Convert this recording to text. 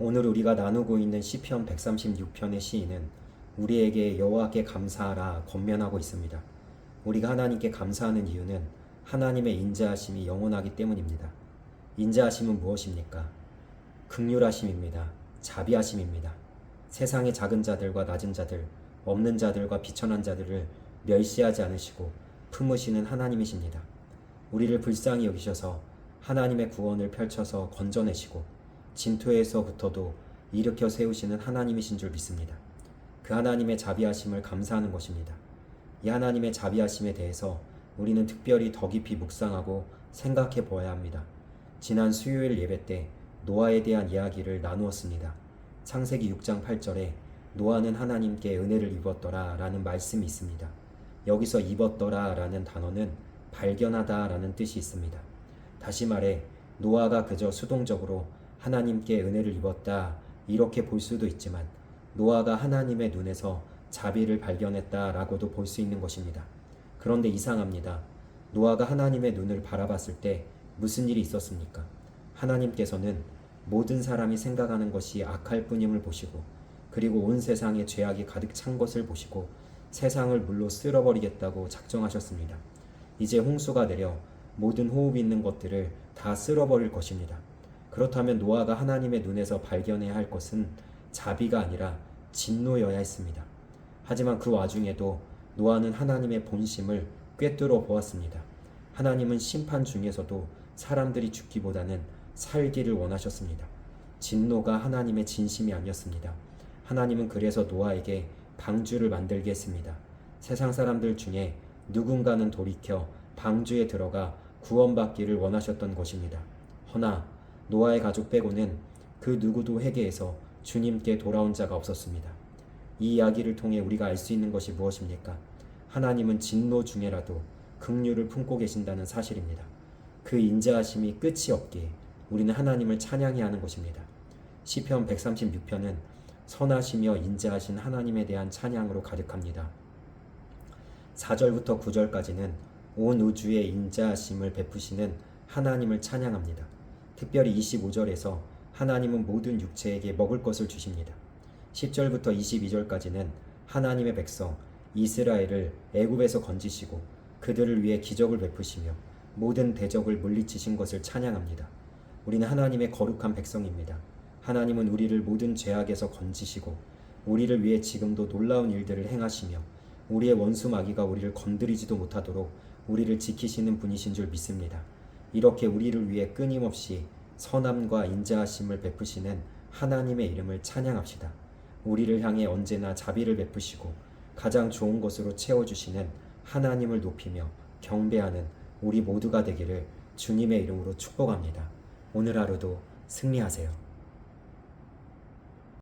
오늘 우리가 나누고 있는 시편 136편의 시인은 우리에게 여호와께 감사하라 권면하고 있습니다. 우리가 하나님께 감사하는 이유는 하나님의 인자하심이 영원하기 때문입니다. 인자하심은 무엇입니까? 극률하심입니다. 자비하심입니다. 세상의 작은 자들과 낮은 자들, 없는 자들과 비천한 자들을 멸시하지 않으시고 품으시는 하나님이십니다. 우리를 불쌍히 여기셔서 하나님의 구원을 펼쳐서 건져내시고 진토에서부터도 일으켜 세우시는 하나님이신 줄 믿습니다. 그 하나님의 자비하심을 감사하는 것입니다. 이 하나님의 자비하심에 대해서 우리는 특별히 더 깊이 묵상하고 생각해 보아야 합니다. 지난 수요일 예배 때 노아에 대한 이야기를 나누었습니다. 창세기 6장 8절에 노아는 하나님께 은혜를 입었더라 라는 말씀이 있습니다. 여기서 입었더라 라는 단어는 발견하다 라는 뜻이 있습니다. 다시 말해 노아가 그저 수동적으로 하나님께 은혜를 입었다 이렇게 볼 수도 있지만 노아가 하나님의 눈에서 자비를 발견했다라고도 볼 수 있는 것입니다. 그런데 이상합니다. 노아가 하나님의 눈을 바라봤을 때 무슨 일이 있었습니까? 하나님께서는 모든 사람이 생각하는 것이 악할 뿐임을 보시고 그리고 온 세상에 죄악이 가득 찬 것을 보시고 세상을 물로 쓸어버리겠다고 작정하셨습니다. 이제 홍수가 내려 모든 호흡 있는 것들을 다 쓸어버릴 것입니다. 그렇다면 노아가 하나님의 눈에서 발견해야 할 것은 자비가 아니라 진노여야 했습니다. 하지만 그 와중에도 노아는 하나님의 본심을 꿰뚫어 보았습니다. 하나님은 심판 중에서도 사람들이 죽기보다는 살기를 원하셨습니다. 진노가 하나님의 진심이 아니었습니다. 하나님은 그래서 노아에게 방주를 만들게 했습니다. 세상 사람들 중에 누군가는 돌이켜 방주에 들어가 구원받기를 원하셨던 것입니다. 허나 노아의 가족 빼고는 그 누구도 회개해서 주님께 돌아온 자가 없었습니다. 이 이야기를 통해 우리가 알 수 있는 것이 무엇입니까? 하나님은 진노 중에라도 긍휼을 품고 계신다는 사실입니다. 그 인자하심이 끝이 없기에 우리는 하나님을 찬양해야 하는 것입니다. 시편 136편은 선하시며 인자하신 하나님에 대한 찬양으로 가득합니다. 4절부터 9절까지는 온 우주에 인자하심을 베푸시는 하나님을 찬양합니다. 특별히 25절에서 하나님은 모든 육체에게 먹을 것을 주십니다. 10절부터 22절까지는 하나님의 백성 이스라엘을 애굽에서 건지시고 그들을 위해 기적을 베푸시며 모든 대적을 물리치신 것을 찬양합니다. 우리는 하나님의 거룩한 백성입니다. 하나님은 우리를 모든 죄악에서 건지시고 우리를 위해 지금도 놀라운 일들을 행하시며 우리의 원수 마귀가 우리를 건드리지도 못하도록 우리를 지키시는 분이신 줄 믿습니다. 이렇게 우리를 위해 끊임없이 선함과 인자하심을 베푸시는 하나님의 이름을 찬양합시다. 우리를 향해 언제나 자비를 베푸시고 가장 좋은 것으로 채워주시는 하나님을 높이며 경배하는 우리 모두가 되기를 주님의 이름으로 축복합니다. 오늘 하루도 승리하세요.